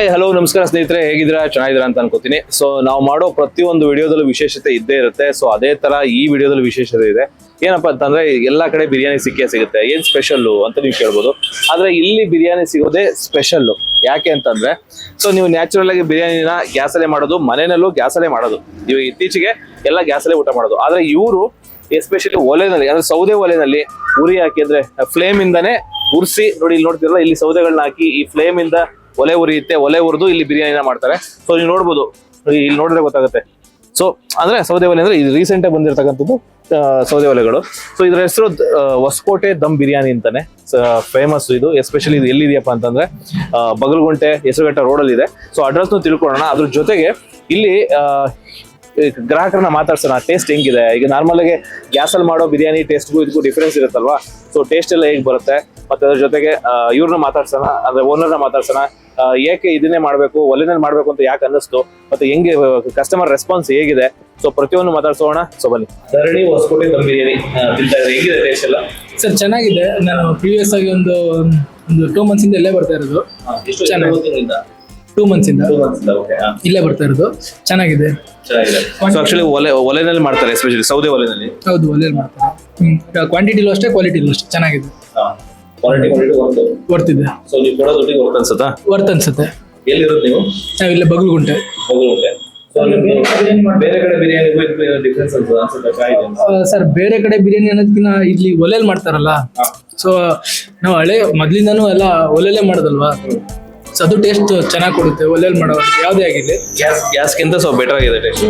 Hi hello ನಮಸ್ಕಾರ ಸ್ನೇಹಿತರೆ, ಹೇಗಿದ್ದೀರಾ? ಚೆನ್ನಾಗಿದ್ದೀರಾ ಅಂತ ಅನ್ಕೋತೀನಿ. ಸೊ ನಾವು ಮಾಡೋ ಪ್ರತಿಯೊಂದು ವಿಡಿಯೋದಲ್ಲೂ ವಿಶೇಷತೆ ಇದ್ದೇ ಇರುತ್ತೆ. ಸೊ ಅದೇ ತರ ಈ ವಿಡಿಯೋದಲ್ಲಿ ವಿಶೇಷತೆ ಇದೆ. ಏನಪ್ಪ ಅಂತಂದ್ರೆ, ಎಲ್ಲಾ ಕಡೆ ಬಿರಿಯಾನಿ ಸಿಕ್ಕೇ ಸಿಗುತ್ತೆ. ಏನ್ ಸ್ಪೆಷಲ್ ಅಂತ ನೀವು ಕೇಳ್ಬೋದು. ಆದ್ರೆ ಇಲ್ಲಿ ಬಿರಿಯಾನಿ ಸಿಗೋದೇ ಸ್ಪೆಷಲ್ ಯಾಕೆ ಅಂತಂದ್ರೆ ಸೊ ನೀವು ನ್ಯಾಚುರಲ್ ಆಗಿ ಬಿರಿಯಾನಿನ ಗ್ಯಾಸಲ್ಲೇ ಮಾಡೋದು, ಮನೆಯಲ್ಲೂ ಗ್ಯಾಸಲ್ಲೇ ಮಾಡೋದು. ನೀವು ಇತ್ತೀಚೆಗೆ ಎಲ್ಲ ಗ್ಯಾಸಲ್ಲೇ ಊಟ ಮಾಡೋದು. ಆದ್ರೆ ಇವರು ಎಸ್ಪೆಷಲಿ ಒಲೆನಲ್ಲಿ, ಅಂದ್ರೆ ಸೌದೆ ಒಲೆನಲ್ಲಿ ಉರಿ ಹಾಕಿ ಅಂದ್ರೆ ಫ್ಲೇಮ್ ಇಂದಾನೆ ಉರಿಸಿ, ನೋಡಿ ಇಲ್ಲಿ ನೋಡ್ತಿರಲ್ಲ, ಇಲ್ಲಿ ಸೌದೆಗಳನ್ನ ಹಾಕಿ ಈ ಫ್ಲೇಮ್ ಇಂದ ಒಲೆ ಉರಿಯುತ್ತೆ, ಒಲೆ ಉರಿದು ಇಲ್ಲಿ ಬಿರಿಯಾನಿನ ಮಾಡ್ತಾರೆ. ಸೊ ನೀವು ನೋಡ್ಬೋದು. ಇಲ್ಲಿ ನೋಡಿದ್ರೆ ಗೊತ್ತಾಗುತ್ತೆ. ಸೊ ಅಂದ್ರೆ ಸೌದೆ ಒಲೆ ಅಂದ್ರೆ ಇದು ರೀಸೆಂಟ್ ಆಗಿ ಬಂದಿರತಕ್ಕಂಥದ್ದು ಸೌದೆ ಒಲೆಗಳು. ಸೊ ಇದ್ರ ಹೆಸರು ಹೊಸಕೋಟೆ ದಮ್ ಬಿರಿಯಾನಿ ಅಂತಾನೆ. ಫೇಮಸ್ ಇದು. ಎಸ್ಪೆಷಲಿ ಇದು ಎಲ್ಲಿದೆಯಪ್ಪ ಅಂತಂದ್ರೆ ಬಗಲಗುಂಟೆ ಹೆಸರುಘಟ್ಟ ರೋಡಲ್ಲಿ ಇದೆ ಸೊ ಅಡ್ರೆಸ್ನು ತಿಳ್ಕೊಳ್ಳೋಣ. ಅದ್ರ ಜೊತೆಗೆ ಇಲ್ಲಿ ಗ್ರಾಹಕರನ್ನ ಮಾತಾಡ್ಸೋಣ. ಟೇಸ್ಟ್ ಹೆಂಗಿದೆ? ಈಗ ನಾರ್ಮಲ್ ಆಗಿ ಗ್ಯಾಸಲ್ಲಿ ಮಾಡೋ ಬಿರಿಯಾನಿ ಟೇಸ್ಟ್ಗೂ ಇದಕ್ಕೂ ಡಿಫ್ರೆನ್ಸ್ ಇರುತ್ತಲ್ವಾ? ಸೊ ಟೇಸ್ಟ್ ಎಲ್ಲ ಹೇಗೆ ಬರುತ್ತೆ? ಮತ್ತೆ ಅದ್ರ ಜೊತೆಗೆ ಇವ್ರನ್ನ ಮಾತಾಡ್ಸೋಣ ಅಂದ್ರೆ ಓನರ್ನ ಮಾತಾಡ್ಸೋಣ ಏಕೆ ಇದನ್ನೇ ಮಾಡಬೇಕು ಒಲೆನೇ ಮಾಡಬೇಕು ಅಂತ ಯಾಕೆ ಅನ್ನಿಸ್ತು ಮತ್ತೆ ಹೆಂಗೆ ಕಸ್ಟಮರ್ ರೆಸ್ಪಾನ್ಸ್ ಹೇಗಿದೆ ಸೊ ಪ್ರತಿಯೊಂದು ಮಾತಾಡ್ಸೋಣ ಸೊ ಬನ್ನಿ. ಧರಣಿ ಹೊಸಕೋಟೆ ದಮ್ ಬಿರಿಯಾನಿ ಹೇಗಿದೆ ಟೇಸ್ಟ್ ಎಲ್ಲ? ಸರ್ ಚೆನ್ನಾಗಿದೆ. ನಾನು ಪ್ರೀವಿಯಸ್ ಆಗಿ ಒಂದು ಒಂದು ಟೂ ಮಂತ್ಸ್ ಇಂದ ಇಲ್ಲೇ ಬರ್ತಾ ಇರೋದು. ಟೂ ಮಂತ್ಸ್ ಇಂದ. ಇಲ್ಲೇ ಬರ್ತಾ ಇರೋದು. ಚೆನ್ನಾಗಿದೆ. ಚೆನ್ನಾಗಿದೆ. ಸೊ ಆಕ್ಚುಲಿ ಒಲೆ ಒಲೆನಲ್ಲಿ ಮಾಡ್ತಾರೆ ಎಸ್ಪೆಷಲಿ ಸೌದೆ ಒಲೆನಲ್ಲಿ. ಹೌದು ಒಲೆಯಲ್ಲಿ ಮಾಡ್ತಾರೆ. ಕ್ವಾಂಟಿಟಿಲೂ ಅಷ್ಟೇ ಕ್ವಾಲಿಟಿಲೂ ಅಷ್ಟೇ. ಚೆನ್ನಾಗಿದೆ. ಕ್ವಾಲಿಟಿ ಕ್ವಾಲಿಟಿ ವರ್ತು ವರ್ತಿದೆ. ಸೊ ನೀವು ಕೊಡೋ ದುಡ್ಡಿಗೆ ವರ್ತ್ ಅನ್ಸುತ್ತಾ? ವರ್ತ್ ಅನ್ಸುತ್ತೆ ಎಲ್ಲಿರೋದು ನೀವು? ನಾವು ಇಲ್ಲೇ ಬಗಲ್ಗುಂಟೆ. ಹೋಗುತ್ತೆ ಸೊ ನಿಮ್ಗೆ ಬೇರೆ ಕಡೆ ಬಿರಿಯಾನಿಗೂ ಇದಕ್ಕೂ ಡಿಫ್ರೆನ್ಸ್ ಅನ್ಸುತ್ತೆ? ಅನ್ಸುತ್ತೆ ಕಾಯಿದೆ ಸರ್ ಬೇರೆ ಕಡೆ ಬಿರಿಯಾನಿ ಅನ್ನೋದಕ್ಕಿಂತ ಇಲ್ಲಿ ಒಲೆಯಲ್ಲಿ ಮಾಡ್ತಾರಲ್ಲ? ಸೊ ನಾವು ಹಳೆ ಮೊದ್ಲಿಂದನೂ ಎಲ್ಲ ಒಲೆಯಲ್ಲೇ ಮಾಡೋದಲ್ವಾ? ಸೊ ಅದು ಟೇಸ್ಟ್ ಚೆನ್ನಾಗಿ ಕೊಡುತ್ತೆ ಒಲೆಯಲ್ಲಿ ಮಾಡೋ ಯಾವುದೇ ಆಗಿರಲಿ. ಗ್ಯಾಸ್ ಗ್ಯಾಸ್ಗಿಂತ ಸ್ವಲ್ಪ ಬೆಟರ್ ಆಗಿದೆ ಟೇಸ್ಟ್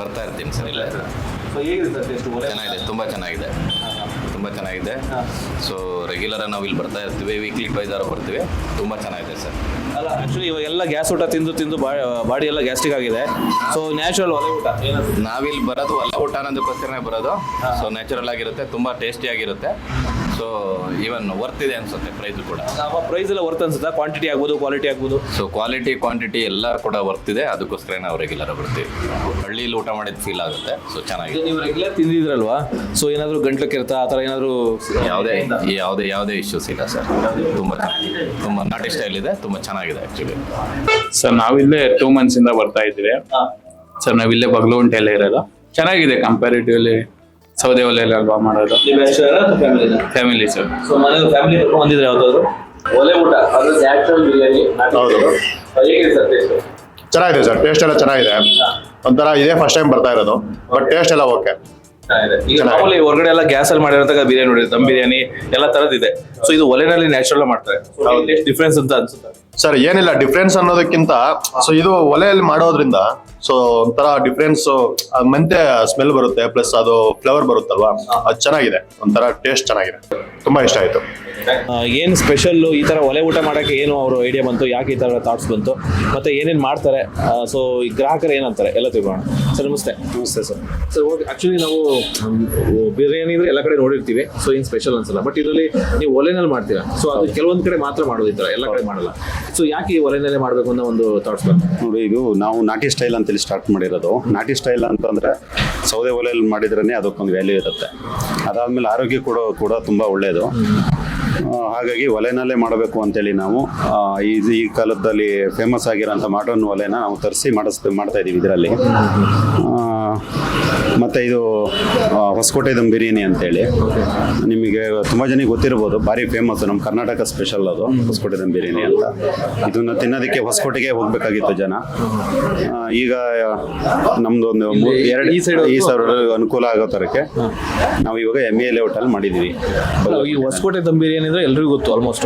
ಬರ್ತಾ ಇರ್ತೀನಿ. ಸರ್ ಇಲ್ಲ. ಚೆನ್ನಾಗಿದೆ ತುಂಬ ಚೆನ್ನಾಗಿದೆ. ತುಂಬ ಚೆನ್ನಾಗಿದೆ. ಸೊ ರೆಗ್ಯುಲರ್ ನಾವು ಇಲ್ಲಿ ಬರ್ತಾ ಇರ್ತೀವಿ ವೀಕ್ಲಿ ಟ್ವೈಸ್ ಆರು ಬರ್ತೀವಿ. ತುಂಬ ಚೆನ್ನಾಗಿದೆ ಸರ್ ಅಲ್ಲ ಆ್ಯಕ್ಚುಲಿ ಇವಾಗೆಲ್ಲ ಗ್ಯಾಸ್ ಊಟ ತಿಂದು ತಿಂದು ಬಾಡಿ ಎಲ್ಲ ಗ್ಯಾಸ್ಟ್ರಿಕ್ ಆಗಿದೆ. ಸೊ ನ್ಯಾಚುರಲ್ ಒಲೆ ಊಟ ನಾವಿಲ್ಲಿ ಬರೋದು ಒಲೆ ಊಟ ಅನ್ನೋದಕ್ಕೋಸ್ಕರನೇ ಬರೋದು. ಸೊ ನ್ಯಾಚುರಲ್ ಆಗಿರುತ್ತೆ ತುಂಬ ಟೇಸ್ಟಿ ಆಗಿರುತ್ತೆ. ಸೊ ಈವನ್ ವರ್ತ್ ಇದೆ ಅನ್ಸುತ್ತೆ ಪ್ರೈಸ್ ಕೂಡ. ಪ್ರೈಸ್ ಎಲ್ಲ ವರ್ತ್ ಅನ್ಸುತ್ತಾ? ಕ್ವಾಂಟಿಟಿ ಆಗ್ಬೋದು ಕ್ವಾಲಿಟಿ ಆಗ್ಬೋದು? ಸೊ ಕ್ವಾಲಿಟಿ ಕ್ವಾಂಟಿಟಿ ಎಲ್ಲ ಕೂಡ ವರ್ತ್ ಇದೆ. ಅದಕ್ಕೋಸ್ಕರ ನಾವು ರೆಗ್ಯುಲರ್ ಬರ್ತೀವಿ. ಹಳ್ಳಿಲಿ ಊಟ ಮಾಡಿದ ಫೀಲ್ ಆಗುತ್ತೆ. ಸೊ ಚೆನ್ನಾಗಿದೆ. ನೀವು ರೆಗ್ಯುಲರ್ ತಿಂದಿದ್ರಲ್ವಾ? ಸೊ ಏನಾದ್ರು ಗಂಟ್ಲು ಕೆರೆತ ಆ ಥರ ಏನಾದ್ರು ಯಾವುದೇ ಯಾವುದೇ ಯಾವುದೇ ಇಶ್ಯೂಸ್ ಇಲ್ಲ ಸರ್ ತುಂಬ ತುಂಬ ನಾಟಿ ಸ್ಟೈಲ್ ಇದೆ. ತುಂಬ ಚೆನ್ನಾಗಿದೆ ಆ್ಯಕ್ಚುಲಿ ಸರ್ ನಾವಿಲ್ಲೇ ಟೂ ಮಂತ್ಸ್ ಇಂದ ಬರ್ತಾ ಇದ್ದೀವಿ. ಸರ್ ನಾವಿಲ್ಲೇ ಬಗ್ಲುಂಟೆಲ್ಲ ಇರೋದು ಚೆನ್ನಾಗಿದೆ ಕಂಪ್ಯಾರಿಟಿವ್ಲಿ ಸೌದೆ ಒಲೆಯಲ್ಲಿ ಅಲ್ವಾ ಮಾಡೋದು? ಫ್ಯಾಮಿಲಿನ ಫ್ಯಾಮಿಲಿ ಸರ್ ಸೊ ಫ್ಯಾಮಿಲಿ ಕರ್ಕೊಂಡು ಬಂದಿದ್ರೆ ಯಾವ್ದಾದ್ರು ಒಲೆ ಊಟ ಅದು ನ್ಯಾಚುರಲ್ ಬಿರಿಯಾನಿ ಹೌದು. ಹೇಗಿದೆ ಸರ್ ಟೇಸ್ಟ್ ಚೆನ್ನಾಗಿದೆ ಸರ್ ಟೇಸ್ಟ್ ಎಲ್ಲ ಚೆನ್ನಾಗಿದೆ. ಒಂಥರ ಇದೇ ಫಸ್ಟ್ ಟೈಮ್ ಬರ್ತಾ ಇರೋದು ಬಟ್ ಟೇಸ್ಟ್ ಎಲ್ಲ ಓಕೆ ಚೆನ್ನಾಗಿದೆ. ಈಗ ಚೆನ್ನಾಗಿದೆ. ಮಾಮೂಲಿ ಹೊರಗಡೆ ಎಲ್ಲ ಗ್ಯಾಸ್ ಅಲ್ಲಿ ಮಾಡಿರೋ ಬಿರಿಯಾನಿ ನೋಡಿ ದಮ್ ಬಿರಿಯಾನಿ ಎಲ್ಲ ತರದ್ ಇದೆ. ಸೊ ಇದು ಒಲೆನಲ್ಲಿ ನ್ಯಾಚುರಲ್ ಮಾಡ್ತಾರೆ. ಡಿಫ್ರೆನ್ಸ್ ಅಂತ ಅನ್ಸುತ್ತೆ. ಸರ್ ಏನಿಲ್ಲ ಡಿಫ್ರೆನ್ಸ್ ಅನ್ನೋದಕ್ಕಿಂತ ಸೊ ಇದು ಒಲೆಯಲ್ಲಿ ಮಾಡೋದ್ರಿಂದ ಸೊ ಒಂಥರ ಡಿಫ್ರೆನ್ಸ್ ಮೆಂತೆ ಸ್ಮೆಲ್ ಬರುತ್ತೆ ಪ್ಲಸ್ ಅದು ಫ್ಲೇವರ್ ಬರುತ್ತಲ್ವಾ? ಅದು ಚೆನ್ನಾಗಿದೆ ಒಂಥರ ಟೇಸ್ಟ್ ಚೆನ್ನಾಗಿದೆ. ತುಂಬಾ ಇಷ್ಟ ಆಯ್ತು. ಏನು ಸ್ಪೆಷಲ್ ಈ ತರ ಒಲೆ ಊಟ ಮಾಡಕ್ಕೆ ಏನು ಅವರು ಐಡಿಯಾ ಬಂತು? ಯಾಕೆ ಈ ತರ ಥಾಟ್ಸ್ ಬಂತು? ಮತ್ತೆ ಏನೇನು ಮಾಡ್ತಾರೆ? ಸೊ ಈ ಗ್ರಾಹಕರು ಏನಂತಾರೆ? ಎಲ್ಲ ತಿಳ್ಕೊಳ್ಳೋಣ. ಸರ್ ನಮಸ್ತೆ. ನಮಸ್ತೆ ಸರ್. ಸರ್ ಓಕೆ ಆಕ್ಚುಲಿ ನಾವು ಬಿರಿಯಾನಿ ಅಂದ್ರೆ ಎಲ್ಲ ಕಡೆ ನೋಡಿರ್ತೀವಿ ಸೊ ಏನು ಸ್ಪೆಷಲ್ ಅನ್ಸಲ್ಲ. ಬಟ್ ಇದರಲ್ಲಿ ನೀವು ಒಲೆನಲ್ಲಿ ಮಾಡ್ತೀರಾ? ಸೊ ಅದು ಕೆಲವೊಂದು ಕಡೆ ಮಾತ್ರ ಮಾಡೋದು ಈ ಥರ ಎಲ್ಲ ಕಡೆ ಮಾಡಲ್ಲ. ಸೊ ಯಾಕೆ ಈ ಒಲೆನಲ್ಲೇ ಮಾಡಬೇಕು ಅನ್ನೋ ಒಂದು ಥಾಟ್ಸ್ ಬಂತು? ನೋಡಿ, ಇದು ನಾವು ನಾಟಿ ಸ್ಟೈಲ್ ಅಂತೇಳಿ ಸ್ಟಾರ್ಟ್ ಮಾಡಿರೋದು. ನಾಟಿ ಸ್ಟೈಲ್ ಅಂತಂದರೆ ಸೌದೆ ಒಲೆಯಲ್ಲಿ ಮಾಡಿದ್ರೇ ಅದಕ್ಕೊಂದು ವ್ಯಾಲ್ಯೂ ಇರುತ್ತೆ. ಅದಾದಮೇಲೆ ಆರೋಗ್ಯ ಕೂಡ ಕೂಡ ತುಂಬ ಒಳ್ಳೆಯದು ಹಾಗಾಗಿ ಒಲೆನಲ್ಲೇ ಮಾಡಬೇಕು ಅಂತೇಳಿ ನಾವು ಈ ಈ ಕಾಲದಲ್ಲಿ ಫೇಮಸ್ ಆಗಿರೋಂಥ ಮಾಡರ್ನ್ ಒಲೆನ ನಾವು ತರಿಸಿ ಮಾಡಿಸ್ ಮಾಡ್ತಾ ಇದ್ದೀವಿ ಇದರಲ್ಲಿ. ಮತ್ತು ಇದು ಹೊಸಕೋಟೆ ದಮ್ ಬಿರಿಯಾನಿ ಅಂತೇಳಿ. ನಿಮಗೆ ತುಂಬ ಜನಕ್ಕೆ ಗೊತ್ತಿರ್ಬೋದು ಭಾರಿ ಫೇಮಸ್ ನಮ್ಮ ಕರ್ನಾಟಕ ಸ್ಪೆಷಲ್ ಅದು ಹೊಸಕೋಟೆ ದಮ್ ಬಿರಿಯಾನಿ ಅಂತ. ಇದನ್ನು ತಿನ್ನೋದಕ್ಕೆ ಹೊಸಕೋಟೆಗೆ ಹೋಗಬೇಕಾಗಿತ್ತು ಜನ. ಈಗ ನಮ್ದು ಒಂದು ಎರಡು ಈ ಸೈಡ್ ಈ ಸೈಡ್ ಅನುಕೂಲ ಆಗೋ ಥರಕ್ಕೆ ನಾವು ಇವಾಗ ಎಂ ಎ ಲೇಔಟಲ್ಲಿ ಮಾಡಿದ್ದೀವಿ. ಈ ಹೊಸಕೋಟೆ ದಮ್ ಬಿರಿಯಾನಿ ಅಂದ್ರೆ ಎಲ್ರಿಗೂ ಗೊತ್ತು ಆಲ್ಮೋಸ್ಟ್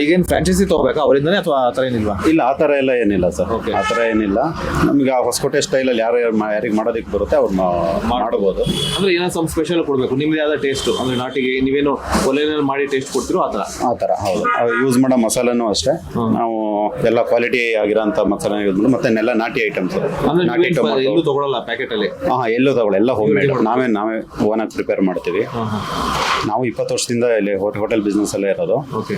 ಈಗೇನು ಫ್ರಾಂಚೈಸಿ ತಗೋಬೇಕಾ? ಅವರಿಂದನೇ ಅಥವಾ ಆ ಥರ ಏನಿಲ್ವಾ? ಇಲ್ಲ ಆ ಥರ ಎಲ್ಲ ಏನಿಲ್ಲ ಸರ್. ಓಕೆ ಆ ಥರ ಏನಿಲ್ಲ. ನಮ್ಗೆ ಆ ಹೊಸಕೋಟೆ ಸ್ಟೈಲಲ್ಲಿ ಯಾರು ಯಾರು ಮಾ- ಯಾರಿಗೆ ಮಾಡೋದಕ್ಕೆ ಬರುತ್ತೆ ಅವ್ರು ಮಾಡಬಹುದು ಮಾಡ್ಬೋದು. ಅಂದ್ರೆ ಏನೋ ಸ್ವಲ್ಪ ಸ್ಪೆಷಲ್ ಕೊಡಬೇಕು. ನಿಮ್ದು ಆದ ಟೇಸ್ಟ್ ಅಂದ್ರೆ ನಾಟಿಗೆ ನೀವೇನು ಒಲೆನಲ್ಲಿ ಮಾಡಿ ಟೇಸ್ಟ್ ಕೊಡ್ತಿರೋ ಆ ಥರ. ಆ ಥರ ಹೌದು. ಯೂಸ್ ಮಾಡೋ ಮಸಾಲೆನೂ ಅಷ್ಟೇ. ನಾವು ಎಲ್ಲ ಕ್ವಾಲಿಟಿ ಆಗಿರೋಂಥ ಮಸಾಲೆ ಯೂಸ್ ಮಾಡಿ ಮತ್ತೆ ಎಲ್ಲ ನಾಟಿ ಐಟಮ್ಸ್ ಅಂದ್ರೆ ನಾಟಿ ನೀವೇನ್ ಟೊಮೊಟೊ. ಎಲ್ಲೂ ತಗೊಳಲ್ಲ ಪ್ಯಾಕೆಟ್ ಅಲ್ಲಿ? ಹಾಂ ಎಲ್ಲೂ ತಗೊಳ್ಳಿ ಎಲ್ಲ ಹೋಮ್ ಮೇಡ್ ನಾವೇ ನಾವೇ ಓನಾಗಿ ಪ್ರಿಪೇರ್ ಮಾಡ್ತೀವಿ. ನಾವು ಇಪ್ಪತ್ತು ವರ್ಷದಿಂದ ಇಲ್ಲಿ ಹೋಟೆಲ್ ಬಿಸ್ನೆಸ್ ಅಲ್ಲೇ ಇರೋದು. ಓಕೆ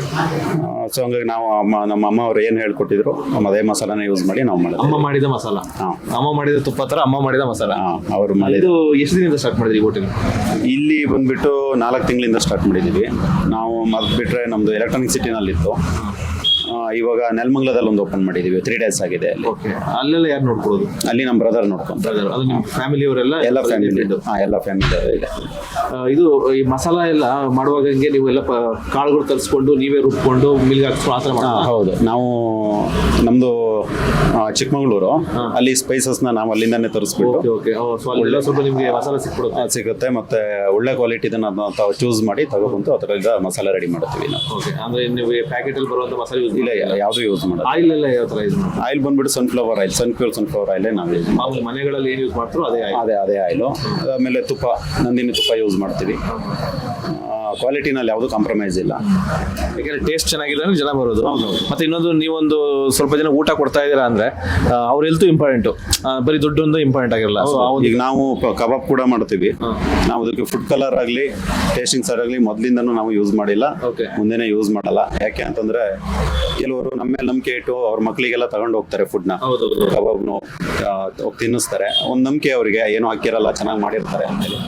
ಸೊ ಹಂಗಾಗಿ ನಾವು ಅಮ್ಮ ನಮ್ಮ ಅಮ್ಮ ಅವ್ರು ಏನು ಹೇಳ್ಕೊಟ್ಟಿದ್ರು ನಮ್ಮ ಅದೇ ಮಸಾಲಾನ ಯೂಸ್ ಮಾಡಿ ನಾವು ಅಮ್ಮ ಮಾಡಿದ ಮಸಾಲ? ಹಾ. ಅಮ್ಮ ಮಾಡಿದ ತುಪ್ಪ ತರ ಅಮ್ಮ ಮಾಡಿದ ಮಸಾಲ? ಹಾಂ ಅವರು ಮಾಡಿದ್ದು ಇದು ಎಷ್ಟು ದಿನದಿಂದ ಸ್ಟಾರ್ಟ್ ಮಾಡಿದ್ರಿ ಹೋಟೆಲ್ ಇಲ್ಲಿ ಬಂದ್ಬಿಟ್ಟು ನಾಲ್ಕು ತಿಂಗಳಿಂದ ಸ್ಟಾರ್ಟ್ ಮಾಡಿದ್ದೀವಿ ನಾವು ಮದ್ ಬಿಟ್ರೆ ನಮ್ಮದು ಎಲೆಕ್ಟ್ರಾನಿಕ್ ಸಿಟಿನಲ್ಲಿತ್ತು ಇವಾಗ ನೆಲಮಂಗ್ಲದಲ್ಲಿ ಒಂದು ಓಪನ್ ಮಾಡಿದೀವಿ ತ್ರೀ ಡೇಸ್ ಆಗಿದೆ ಅಲ್ಲಿ. ಓಕೆ ಅಲ್ಲೆಲ್ಲ ಯಾರು ನೋಡ್ಕೊಳ್ಳೋದು? ಅಲ್ಲಿ ನಮ್ಮ ಬ್ರದರ್ ನೋಡ್ಕೊಂತಾರೆ ಅದು ನಿಮ್ಮ ಫ್ಯಾಮಿಲಿಯವರೆಲ್ಲ ಎಲ್ಲ ಫ್ಯಾಮಿಲಿ ಹಾಂ ಎಲ್ಲ ಫ್ಯಾಮಿಲಿ ಇದೆ. ಇದು ಈ ಮಸಾಲ ಎಲ್ಲ ಮಾಡುವಾಗ ಹಂಗೆ ನೀವು ಎಲ್ಲ ಪ- ಕಾಳುಗಳು ತರಿಸ್ಕೊಂಡು ನೀವೇ ರುಬ್ಕೊಂಡು ಮಿಲ್ಗೆ ಹಾಕ್ಸ್ಕೊಂಡು ಆ ಥರ ಹಾ, ಮಾಡ್ತೀರಾ? ಹೌದು. ನಾವು ನಮ್ದು ಚಿಕ್ಕಮಗಳೂರು. ಅಲ್ಲಿ ಸ್ಪೈಸಸ್ನ ನಾವು ಅಲ್ಲಿಂದಾನೇ ತರಿಸ್ಬಿಟ್ಟು ಓಕೆ ಓಕೆ ಸೊ ಅಲ್ಲೆಲ್ಲ ಸ್ವಲ್ಪ ನಿಮಗೆ ಮಸಾಲ ಸಿಕ್ಬಿಡುತ್ತೆ. ಸಿಗುತ್ತೆ. ಮತ್ತೆ ಒಳ್ಳೆ ಕ್ವಾಲಿಟಿದನ್ನ ತಾವು ಚೂಸ್ ಮಾಡಿ ತಗೊಬಂದು ಅದರಲ್ಲಿ ಮಸಾಲೆ ರೆಡಿ ಮಾಡ್ತೀವಿ ನಾವು. ಓಕೆ ಅಂದ್ರೆ ನೀವು ಪ್ಯಾಕೆಟ್ ಅಲ್ಲಿ ಬರುವಂತ ಮಸಾಲೆ ಯೂಸ್ ಇಲ್ಲ ಯಾವುದು ಯೂಸ್ ಮಾಡೋದು? ಆಯಿಲ್ ಎಲ್ಲ ಯಾವ ತರ ಯೂಸ್ ಮಾಡ್ತಾರೆ ಆಯಿಲ್ ಬಂದ್ಬಿಟ್ಟು ಸನ್ಫ್ಲವರ್ ಆಯಿಲ್ ಸನ್ಪ್ಯೂರ್ ಸನ್ಫ್ಲವರ್ ಆಯಿಲೇ ನಾವು ಯೂಸ್ ಮಾಮೂಲಿ ಮನೆಗಳಲ್ಲಿ ಏನು ಯೂಸ್ ಮಾಡ್ತಾರೋ ಅದೇ ಆಯಿಲ್ ಅದೇ ಅದೇ ಆಯಿಲು ಆಮೇಲೆ ತುಪ್ಪ ನಂದಿನಿ ತುಪ್ಪ ಯೂಸ್ ಮಾಡ್ತೀವಿ. ಕ್ವಾಲಿಟಿನಲ್ಲಿ ಯಾವುದು ಕಾಂಪ್ರಮೈಸ್ ಇಲ್ಲ. ಯಾಕಂದ್ರೆ ಟೇಸ್ಟ್ ಚೆನ್ನಾಗಿದೆ ಅಂದ್ರೆ ಜನ ಬರೋದು. ಮತ್ತೆ ಇನ್ನೊಂದು ನೀವೊಂದು ಸ್ವಲ್ಪ ಜನ ಊಟ ಕೊಡ್ತಾ ಇದ್ದೀರಾ ಅಂದ್ರೆ ಅವ್ರ ಹೆಲ್ತ್ ಇಂಪಾರ್ಟೆಂಟ್ ಬರೀ ದುಡ್ಡು ಒಂದು ಇಂಪಾರ್ಟೆಂಟ್ ಆಗಿರಲ್ಲ ಸೊ ಈಗ ನಾವು ಕಬಾಬ್ ಕೂಡ ಮಾಡ್ತೀವಿ. ನಾವು ಅದಕ್ಕೆ ಫುಡ್ ಕಲರ್ ಆಗಲಿ ಟೇಸ್ಟಿಂಗ್ ಸರ್ ಆಗಲಿ ಮೊದಲಿಂದನೂ ನಾವು ಯೂಸ್ ಮಾಡಿಲ್ಲ. ಮುಂದೆನೇ ಯೂಸ್ ಮಾಡಲ್ಲ. ಯಾಕೆ ಅಂತಂದ್ರೆ ಕೆಲವರು ನಮ್ಮ ಮೇಲೆ ನಂಬಿಕೆ ಇಟ್ಟು ಅವ್ರ ಮಕ್ಕಳಿಗೆಲ್ಲ ತಗೊಂಡು ಹೋಗ್ತಾರೆ ಫುಡ್ನ ಕಬಾಬ್ನು ತಿನ್ನಿಸ್ತಾರೆ. ಒಂದು ನಂಬಿಕೆ ಅವರಿಗೆ ಏನು ಹಾಕಿರಲ್ಲ ಚೆನ್ನಾಗಿ ಮಾಡಿರ್ತಾರೆ ಅಂತೇಳಿ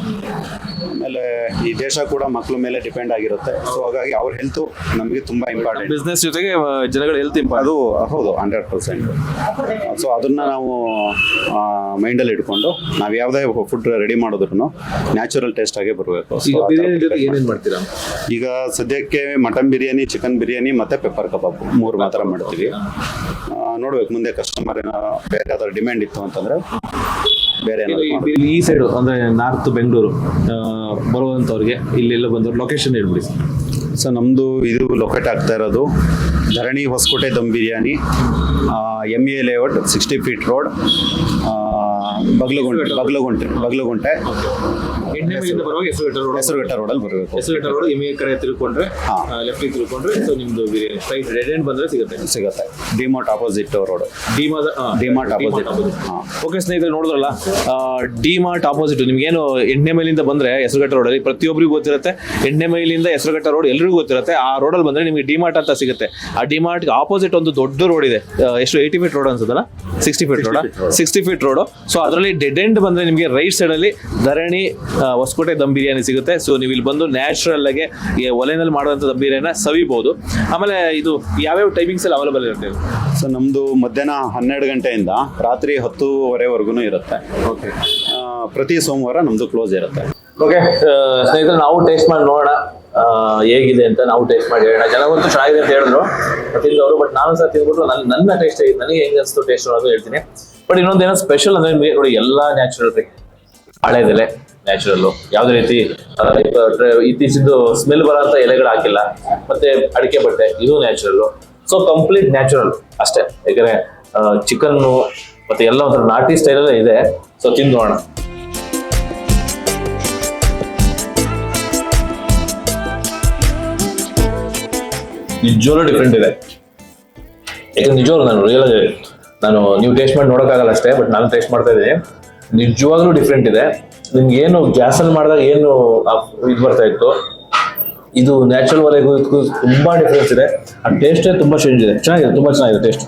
ಆಮೇಲೆ ಈ ದೇಶ ಕೂಡ ಮಕ್ಕಳ ಮೇಲೆ ಡಿಪೆಂಡ್ ಆಗಿರುತ್ತೆ. ಸೊ ಹಾಗಾಗಿ ಅವ್ರ ಹೆಲ್ತ್ ನಮಗೆ ತುಂಬಾ ಇಂಪಾರ್ಟೆಂಟ್ ಬಿಸ್ನೆಸ್ ಜೊತೆಗೆ ಜನಗಳ ಹೆಲ್ತ್ ಅದು ಹೌದು ಹಂಡ್ರೆಡ್ ಪರ್ಸೆಂಟ್ ಸೊ ಅದನ್ನ ನಾವು ಮೈಂಡಲ್ಲಿ ಇಟ್ಕೊಂಡು ನಾವು ಯಾವುದೇ ಫುಡ್ ರೆಡಿ ಮಾಡಿದ್ರು ನ್ಯಾಚುರಲ್ ಟೇಸ್ಟ್ ಆಗೇ ಬರಬೇಕು. ಈಗ ಸದ್ಯಕ್ಕೆ ಮಟನ್ ಬಿರಿಯಾನಿ ಚಿಕನ್ ಬಿರಿಯಾನಿ ಮತ್ತೆ ಪೆಪ್ಪರ್ ಕಬಾಬ್ ಮೂರು ಮಾತ್ರ ಮಾಡ್ತೀವಿ. ನೋಡ್ಬೇಕು ಮುಂದೆ ಕಸ್ಟಮರ್ ಏನೋ ಬೇರೆ ಯಾವ್ದಾದ್ರು ಡಿಮ್ಯಾಂಡ್ ಇತ್ತು ಅಂತಂದ್ರೆ ಬೇರೆ ಈ- ಸೈಡ್ ಅಂದ್ರೆ ನಾರ್ತ್ ಬೆಂಗಳೂರು ಬರುವಂತವ್ರಿಗೆ ಇಲ್ಲೆಲ್ಲ ಬಂದವ್ರು ಲೊಕೇಶನ್ ಹೇಳ್ಬಿಡಿ. ಸೊ ನಮ್ಮದು ಇದು ಲೊಕೇಟ್ ಆಗ್ತಾ ಇರೋದು Dharani Hosakote dum biryani M A layout sixty feet road Baglagunte Baglagunte Baglagunte. ಎಣ್ಣೆ ಮೇಲಿಂದ ಬರುವಾಗ ಹೆಸರುಘಟ್ಟ ರೋಡ್ ಹೆಸರುಘಟ್ಟ ರೋಡಲ್ಲಿ ಬರಬೇಕು ಹೆಸರುಘಟ್ಟ ರೋಡ್ ಎಂ ಎ ಕಡೆ ತಿಳ್ಕೊಂಡ್ರೆ ಹಾ. ಲೆಫ್ಟ್ ತಿಳ್ಕೊಂಡ್ರೆ ಸೊ ನಿಮ್ದು ಬಿರಿಯಾನಿ ಸ್ಟ್ರೈಟ್ ರೆಡ್ ಎಂಡ್ ಬಂದ್ರೆ ಸಿಗುತ್ತೆ. ಸಿಗುತ್ತೆ. DMart opposite road DMart DMart opposite okay ಸ್ನೇಹಿತರೆ ನೋಡಿದ್ರಲ್ಲ ಡಿಮಾರ್ಟ್ ಆಪೋಸಿಟ್ ನಿಮ್ಗೇನು ಎಣ್ಣೆ ಮೈಲಿಂದ ಬಂದ್ರೆ ಹೆಸರುಘಟ್ಟ ರೋಡಲ್ಲಿ ಪ್ರತಿಯೊಬ್ಬರಿಗೂ ಗೊತ್ತಿರುತ್ತೆ ಎಣ್ಣೆ ಮೈಲಿಂದ ಹೆಸರುಘಟ್ಟ ರೋಡ್ ಎಲ್ರಿಗೂ ಗೊತ್ತಿರುತ್ತೆ ಆ ರೋಡಲ್ಲಿ ಬಂದ್ರೆ ನಿಮಗೆ ಡಿಮಾರ್ಟ್ ಅಂತ ಸಿಗುತ್ತೆ. ಆ ಡಿಮಾರ್ಟ್ ಆಪೋಸಿಟ್ ಒಂದು ದೊಡ್ಡ ರೋಡ್ ಇದೆ. ಎಷ್ಟು eighty feet road ಅನ್ಸುತ್ತಲ್ಲ? Sixty feet road sixty feet road so ಅದರಲ್ಲಿ ಡೆಡ್ ಎಂಡ್ ಬಂದ್ರೆ ನಿಮಗೆ ರೈಟ್ ಸೈಡ್ ಅಲ್ಲಿ ಧರಣಿ ಹೊಸಕೋಟೆ ದಮ್ ಬಿರಿಯಾನಿ ಸಿಗುತ್ತೆ. ಸೊ ನೀವು ಇಲ್ಲಿ ಬಂದು ನ್ಯಾಚುರಲ್ ಆಗಿ ಈ ಒಲೆನಲ್ಲಿ ಮಾಡುವಂಥ ದಮ್ ಬಿರಿಯಾನಿನ ಸವಿಬಹುದು ಆಮೇಲೆ ಇದು ಯಾವ್ಯಾವ ಟೈಮಿಂಗ್ಸ್ ಅಲ್ಲಿ ಅವೈಲೇಬಲ್ ಇರುತ್ತೆ? ಸೊ ನಮ್ಮದು ಮಧ್ಯಾಹ್ನ ಹನ್ನೆರಡು ಗಂಟೆಯಿಂದ ರಾತ್ರಿ ಹತ್ತೂವರೆವರೆಗೂ ಇರುತ್ತೆ. ಓಕೆ ಪ್ರತಿ ಸೋಮವಾರ ನಮ್ಮದು ಕ್ಲೋಸ್ ಇರುತ್ತೆ. ಓಕೆ ಸ್ನೇಹಿತರು ನಾವು ಟೇಸ್ಟ್ ಮಾಡಿ ನೋಡೋಣ ಹೇಗಿದೆ ಅಂತ ನಾವು ಟೇಸ್ಟ್ ಮಾಡಿ ಹೇಳೋಣ. ಜನವಂತೂ ಚೆನ್ನಾಗಿದೆ ಅಂತ ಹೇಳಿದ್ರು. ತಿಂದವರು ಬಟ್ ನಾನು ಸಹ ತಿಂದ್ಬಿಟ್ಟು ನನ್ನ ನನ್ನ ಟೇಸ್ಟ್ ಆಗಿದೆ ನನಗೆ ಹೆಂಗೆ ಅನಿಸ್ತು ಟೇಸ್ಟ್ ಅನ್ನೋದು ಹೇಳ್ತೀನಿ. ಬಟ್ ಇನ್ನೊಂದು ಏನೋ ಸ್ಪೆಷಲ್ ಅಂದ್ರೆ ನೋಡಿ ಎಲ್ಲ ನ್ಯಾಚುರಲ್ ರೀ ಹಳೆದೆಲೆ. ನ್ಯಾಚುರಲ್ಲು ಯಾವುದೇ ರೀತಿ ಇತ್ತೀಚಿದ್ದು ಸ್ಮೆಲ್ ಬರೋಂಥ ಎಲೆಗಳು ಹಾಕಿಲ್ಲ. ಮತ್ತೆ ಅಡಿಕೆ ಬಟ್ಟೆ, ಇದು ನ್ಯಾಚುರಲ್ಲು ಸೊ ಕಂಪ್ಲೀಟ್ ನ್ಯಾಚುರಲ್ ಅಷ್ಟೇ. ಯಾಕಂದ್ರೆ ಚಿಕನ್ನು ಮತ್ತೆ ಎಲ್ಲ ಒಂಥರ ನಾಟಿ ಸ್ಟೈಲಲ್ಲೇ ಇದೆ. ಸೊ ತಿಂದು ನೋಡೋಣ. ನಿಜವಲ್ಲೂ ಡಿಫ್ರೆಂಟ್ ಇದೆ. ಯಾಕಂದ್ರೆ ನಿಜವಾಗ್ಲೂ ನಾನು ರಿಯಲ್ ನಾನು ನೀವು ಟೇಸ್ಟ್ ಮಾಡಿ ನೋಡೋಕ್ಕಾಗಲ್ಲ ಅಷ್ಟೇ ಬಟ್ ನಾನು ಟೇಸ್ಟ್ ಮಾಡ್ತಾ ಇದ್ದೀನಿ. ನಿಜವಾಗ್ಲೂ ಡಿಫ್ರೆಂಟ್ ಇದೆ. ನಿಮ್ಗೆ ಏನು ಗ್ಯಾಸಲ್ಲಿ ಮಾಡಿದಾಗ ಏನು ಇದು ಬರ್ತಾ ಇತ್ತು? ಇದು ನ್ಯಾಚುರಲ್ ಇದಕ್ಕೂ ತುಂಬಾ ಡಿಫ್ರೆನ್ಸ್ ಇದೆ. ಆ ಟೇಸ್ಟೇ ತುಂಬಾ ಚೇಂಜ್ ಇದೆ. ಚೆನ್ನಾಗಿದೆ, ತುಂಬಾ ಚೆನ್ನಾಗಿದೆ ಟೇಸ್ಟ್